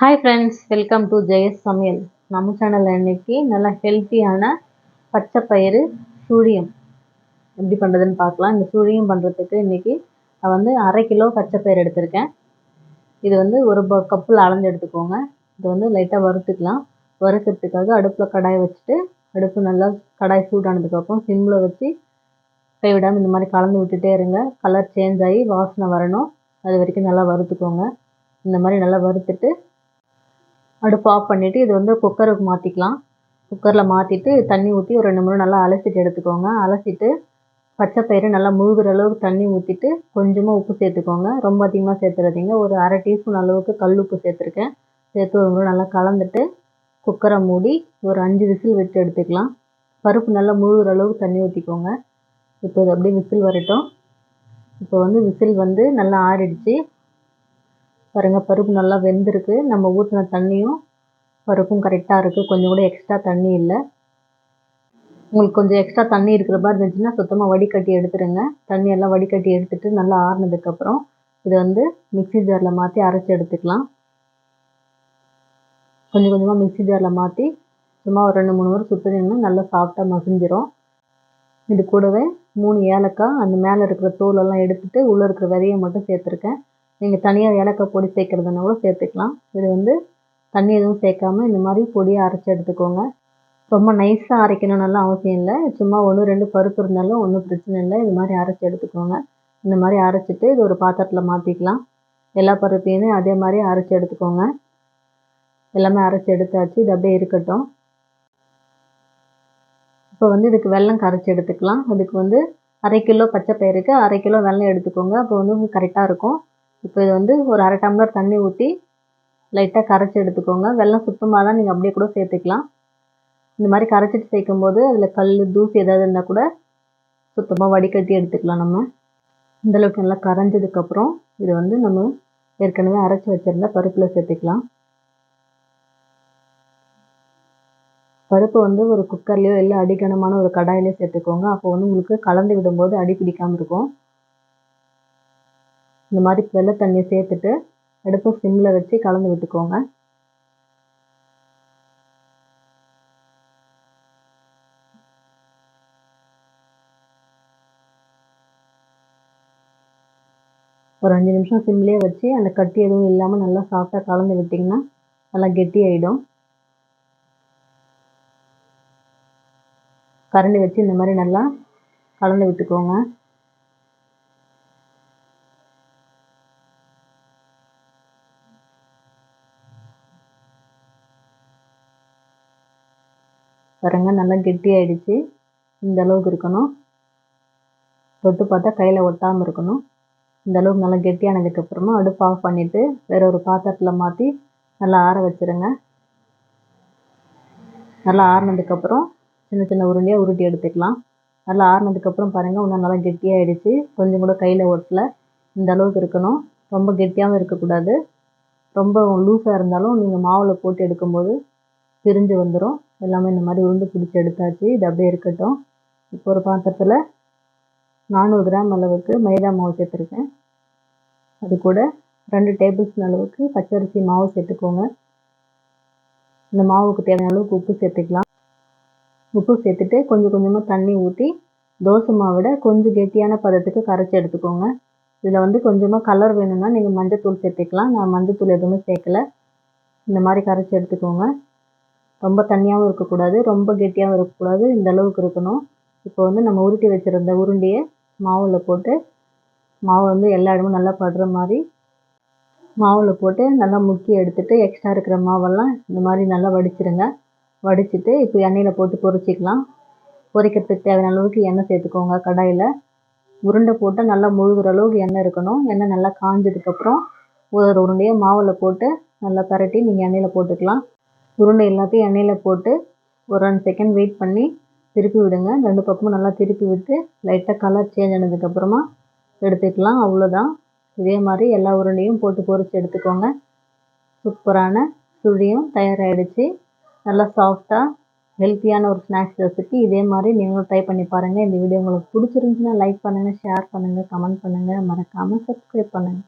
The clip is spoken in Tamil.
Hi friends welcome to Jayas சமையல் நம்ம சேனலில் இன்றைக்கி நல்லா ஹெல்த்தியான பச்சை பயிறு சூழியம் எப்படி பண்ணுறதுன்னு பார்க்கலாம். இந்த சூழியம் பண்ணுறதுக்கு இன்றைக்கி நான் வந்து அரை கிலோ பச்சை பயிறு எடுத்திருக்கேன். இது வந்து ஒரு ப கப்பில் அளந்து எடுத்துக்கோங்க. இதை வந்து லைட்டாக வறுத்துக்கலாம். வறுக்கிறதுக்காக அடுப்பில் கடாயை வச்சுட்டு அடுப்பு நல்லா கடாய் சூடானதுக்கப்புறம் சிம்மில் வச்சு கைவிடாமல் இந்த மாதிரி கலந்து விட்டுட்டே இருங்க. கலர் சேஞ்ச் ஆகி வாசனை வரணும். அது வரைக்கும் நல்லா வறுத்துக்கோங்க. இந்த மாதிரி நல்லா வறுத்துட்டு அடுப்பு ஆஃப் பண்ணிவிட்டு இது வந்து குக்கருக்கு மாற்றிக்கலாம் குக்கரில் மாற்றிட்டு தண்ணி ஊற்றி ஒரு ரெண்டு மூணு நல்லா அலசிட்டு எடுத்துக்கோங்க. அலசிட்டு பச்சை பயிறு நல்லா முழுகிற அளவுக்கு தண்ணி ஊற்றிட்டு கொஞ்சமாக உப்பு சேர்த்துக்கோங்க. ரொம்ப அதிகமாக சேர்த்துறாதீங்க. ஒரு அரை டீஸ்பூன் அளவுக்கு கல் உப்பு சேர்த்துருக்கேன். சேர்த்து ஒரு முறை நல்லா கலந்துட்டு குக்கரை மூடி ஒரு அஞ்சு விசில் விட்டு எடுத்துக்கலாம். பருப்பு நல்லா முழுகிற அளவுக்கு தண்ணி ஊற்றிக்கோங்க இப்போ இது அப்படியே விசில் வரட்டும். இப்போ வந்து விசில் வந்து நல்லா ஆறிடுச்சு. பாருங்கள் பருப்பு நல்லா வெந்திருக்கு. நம்ம ஊற்றின தண்ணியும் பருப்பும் கரெக்டாக இருக்குது கொஞ்சம் கூட எக்ஸ்ட்ரா தண்ணி இல்லை. உங்களுக்கு கொஞ்சம் எக்ஸ்ட்ரா தண்ணி இருக்கிற மாதிரி இருந்துச்சுன்னா சுத்தமாக வடிகட்டி எடுத்துருங்க. தண்ணி எல்லாம் வடிகட்டி எடுத்துகிட்டு நல்லா ஆறுனதுக்கப்புறம் இதை வந்து மிக்ஸி ஜாரில் மாற்றி அரைச்சி எடுத்துக்கலாம். கொஞ்சம் கொஞ்சமாக மிக்ஸி ஜாரில் மாற்றி சும்மா ஒரு ரெண்டு மூணு முறை சுற்றினீங்கன்னா நல்லா சாஃப்டாக மசிஞ்சிரும். இது கூடவே மூணு ஏலக்காய் அந்த மேலே இருக்கிற தோலெல்லாம் எடுத்துட்டு உள்ளே இருக்கிற விதையை மட்டும் சேர்த்துருக்கேன். நீங்கள் தனியாக ஏலக்காய் பொடி சேர்க்குறதுனா கூட சேர்த்துக்கலாம். இது வந்து தண்ணி எதுவும் சேர்க்காம இந்த மாதிரி பொடியாக அரைச்சி எடுத்துக்கோங்க. ரொம்ப நைஸாக அரைக்கணும்னெல்லாம் அவசியம் இல்லை. சும்மா ஒன்று ரெண்டு பருப்பு இருந்தாலும் ஒன்றும் பிரச்சனை இல்லை. இது மாதிரி அரைச்சி எடுத்துக்கோங்க. இந்த மாதிரி அரைச்சிட்டு இது ஒரு பாத்திரத்தில் மாற்றிக்கலாம் எல்லா பருப்பையுமே அதே மாதிரி அரைச்சி எடுத்துக்கோங்க. எல்லாமே அரைச்சி எடுத்தாச்சு. இது அப்படியே இருக்கட்டும். இப்போ வந்து இதுக்கு வெல்லம் கரைச்சி எடுத்துக்கலாம். அதுக்கு வந்து அரை கிலோ பச்சை பயிருக்கு அரை கிலோ வெல்லம் எடுத்துக்கோங்க. அப்போ வந்து கரெக்டாக இருக்கும். இப்போ இது வந்து ஒரு அரை டம்ளர் தண்ணி ஊற்றி லைட்டாக கரைச்சி எடுத்துக்கோங்க. வெள்ளம் சுத்தமாக தான் நீங்கள் அப்படியே கூட சேர்த்துக்கலாம். இந்த மாதிரி கரைச்சிட்டு சேர்க்கும் போது அதில் கல் தூசி ஏதாவது இருந்தால் கூட சுத்தமாக வடிகட்டி எடுத்துக்கலாம் நம்ம. இந்தளவுக்கு நல்லா கரைஞ்சதுக்கப்புறம் இது வந்து நம்ம ஏற்கனவே அரைச்சி வச்சுருந்த பருப்பில் சேர்த்துக்கலாம். பருப்பு வந்து ஒரு குக்கர்லேயோ இல்லை அடிக்கனமான ஒரு கடாயிலையோ சேர்த்துக்கோங்க. அப்போ வந்து உங்களுக்கு கலந்து விடும்போது அடி பிடிக்காமல் இருக்கும். இந்த மாதிரி வெள்ளை தண்ணியை சேர்த்துட்டு அடுப்பை சிம்மில் வச்சு கலந்து விட்டுக்கோங்க. ஒரு அஞ்சு நிமிஷம் சிம்லேயே வச்சு அந்த கட்டி எதுவும் இல்லாமல் நல்லா சாஃப்டாக கலந்து விட்டிங்கன்னா நல்லா கெட்டி ஆகிடும் கரண்டி வச்சு இந்த மாதிரி நல்லா கலந்து விட்டுக்கோங்க. பாருங்கள் நல்லா கெட்டியாகிடுச்சு இந்த அளவுக்கு இருக்கணும். தொட்டு பார்த்தா கையில் ஒட்டாமல் இருக்கணும். இந்த அளவுக்கு நல்லா கெட்டியானதுக்கப்புறமா அடுப்பு ஆஃப் பண்ணிவிட்டு வேற ஒரு பாத்திரத்தில் மாற்றி நல்லா ஆற வச்சுருங்க. நல்லா ஆறினதுக்கப்புறம் சின்ன சின்ன உருண்டையாக உருட்டி எடுத்துக்கலாம். நல்லா ஆறினதுக்கப்புறம் பாருங்கள் இன்னும் நல்லா கெட்டியாகிடுச்சு கொஞ்சம் கூட கையில் ஒட்டல. இந்த அளவுக்கு இருக்கணும். ரொம்ப கெட்டியாகவும் இருக்கக்கூடாது. ரொம்ப லூஸாக இருந்தாலும் நீங்கள் மாவில் போட்டு எடுக்கும்போது பிரிஞ்சு வந்துடும் எல்லாமே இந்த மாதிரி உருண்டு பிடிச்சி எடுத்தாச்சு. இது அப்படியே இருக்கட்டும். இப்போ ஒரு பாத்திரத்தில் நானூறு கிராம் அளவுக்கு மைதா மாவு சேர்த்துருக்கேன். அது கூட ரெண்டு டேபிள் ஸ்பூன் அளவுக்கு பச்சரிசி மாவு சேர்த்துக்கோங்க. இந்த மாவுக்கு தேவையான அளவுக்கு உப்பு சேர்த்துக்கலாம். உப்பு சேர்த்துட்டு கொஞ்சம் கொஞ்சமாக தண்ணி ஊற்றி தோசை மாவிட கொஞ்சம் கெட்டியான பதத்துக்கு கரைச்சி எடுத்துக்கோங்க. இதில் வந்து கொஞ்சமாக கலர் வேணும்னா நீங்கள் மஞ்சத்தூள் சேர்த்துக்கலாம். நான் மஞ்சத்தூள் எதுவுமே சேர்க்கல. இந்த மாதிரி கரைச்சி எடுத்துக்கோங்க. ரொம்ப தண்ணியாகவும் இருக்கக்கூடாது ரொம்ப கெட்டியாகவும் இருக்கக்கூடாது இந்த அளவுக்கு இருக்கணும். இப்போ வந்து நம்ம உருட்டி வச்சுருந்த உருண்டையை மாவில் போட்டு மாவு வந்து எல்லா இடமும் நல்லா படுற மாதிரி மாவில் போட்டு நல்லா முக்கி எடுத்துகிட்டு எக்ஸ்ட்ரா இருக்கிற மாவெல்லாம் இந்த மாதிரி நல்லா வடிச்சிருங்க. வடிச்சிட்டு இப்போ எண்ணெயில் போட்டு பொரிச்சிக்கலாம். பொரிக்கிறதுக்கு தேவையான அளவுக்கு எண்ணெய் சேர்த்துக்கோங்க கடாயில். உருண்டை போட்டு நல்லா முழுகிற அளவுக்கு எண்ணெய் இருக்கணும். எண்ணெய் நல்லா காஞ்சதுக்கப்புறம் ஒரு உருண்டையை மாவில் போட்டு நல்லா பரட்டி நீங்கள் எண்ணெயில் போட்டுக்கலாம். உருண்டை எல்லாத்தையும் எண்ணெயில் போட்டு ஒரு ரெண்டு செகண்ட் வெயிட் பண்ணி திருப்பி விடுங்க. ரெண்டு பக்கமும் நல்லா திருப்பி விட்டு லைட்டாக கலர் சேஞ்ச் ஆனதுக்கப்புறமா எடுத்துக்கலாம். அவ்வளோதான் இதே மாதிரி எல்லா உருண்டையும் போட்டு பொரித்து எடுத்துக்கோங்க. சூப்பரான சுழியும் தயாராகிடுச்சு நல்லா சாஃப்டாக ஹெல்த்தியான ஒரு ஸ்நாக்ஸ் ரெசிபி இதே மாதிரி நீங்களும் ட்ரை பண்ணி பாருங்கள் இந்த வீடியோ உங்களுக்கு பிடிச்சிருந்துச்சுன்னா லைக் பண்ணுங்கள் ஷேர் பண்ணுங்கள் கமெண்ட் பண்ணுங்கள் மறக்காமல் சப்ஸ்கிரைப் பண்ணுங்கள்